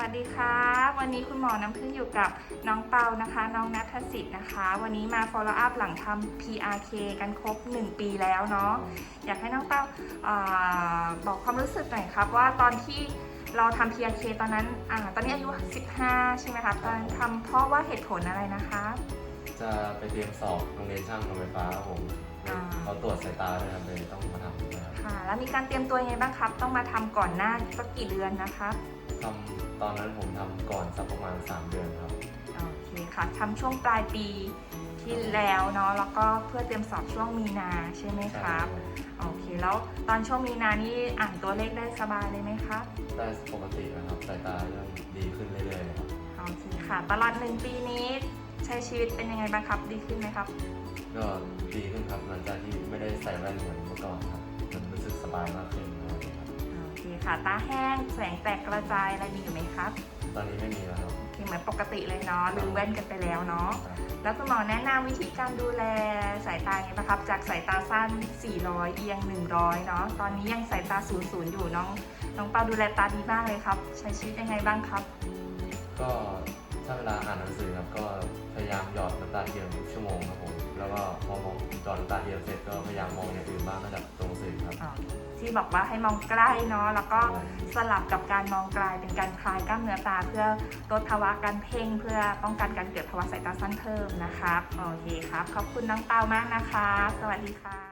วัสดีครับ วันนี้คุณหมอน้ำพึ่งอยู่กับน้องเปานะคะ น้องนัทสิทธิ์นะคะ วันนี้มา follow up หลังทำ PRK กันครบ 1 ปีแล้วเนาะอยากให้น้องเปาเออบอกความรู้สึกหน่อยครับว่าตอนที่เราทำ PRK ตอนนั้นอาตอนนี้อายุ 15 ใช่ไหมครับตอนทำเพราะว่าเหตุผลอะไรนะคะ จะไปเตรียมสอบโรงเรียนช่างโรงไฟฟ้าครับผมอ่า เขาตรวจสายตาด้วยครับเลยต้องมาทำนะครับค่ะ แล้วมีการเตรียมตัวยังไงบ้างครับ ต้องมาทำก่อนหน้าสักกี่เดือนนะครับ ทำตอนนั้นผมทำก่อนสักประมาณ 3 เดือนครับ โอเคค่ะทำช่วงปลายปีที่แล้วเนาะแล้วก็เพื่อเตรียมสอบช่วงมีนาใช่ไหมครับโอเคแล้วตอนช่วงมีนานี่อ่านตัวเลขได้สบายเลยไหมครับได้ปกตินะครับสายตาเริ่มดีขึ้นเรื่อยๆครับโอเคค่ะตลอดหนึ่งปีนี้ใช้ชีวิตเป็นยังไงบ้างครับดีขึ้นไหมครับ ก็ดีขึ้นครับหลังจากที่ไม่ได้ใส่แว่นเหมือนเมื่อก่อนครับมันรู้สึกสบายมากขึ้น นะครับโอเคค่ะตาแห้ง แสงแตกกระจายอะไรมีอยู่ไหมครับตอนนี้ไม่มีแล้วครับโอเคเหมือนปกติเลยเนาะลืมแว่นกันไปแล้วเนาะครับแล้วคุณหมอแนะนำวิธีการดูแลสายตาไงบ้างครับ จากสายตาสั้น 400 เอียง 100 เนาะตอนนี้ยังสายตา 00 อยู่น้องน้องเปาดูแลตาดีมากเลยครับ ใช้ชีวิตยังไงบ้างครับ ก็ถ้าเวลาอ่านหนังสือครับก็พยายามหยอดน้ำตาเทียมทุกชั่วโมงครับผมแล้วก็พอมองหยอดน้ำตาเทียมเสร็จก็พยายามมองอย่างอื่นบ้างนอกจากตัวหนังสือครับอ่า ที่บอกว่าให้มองใกล้เนาะแล้วก็สลับกับการมองไกลเป็นการคลายกล้ามเนื้อตา เพื่อลดภาวะการเพ่ง เพื่อป้องกันการเกิดภาวะสายตาสั้นเพิ่มนะครับโอเคครับขอบคุณน้องเปามากนะคะ สวัสดีค่ะ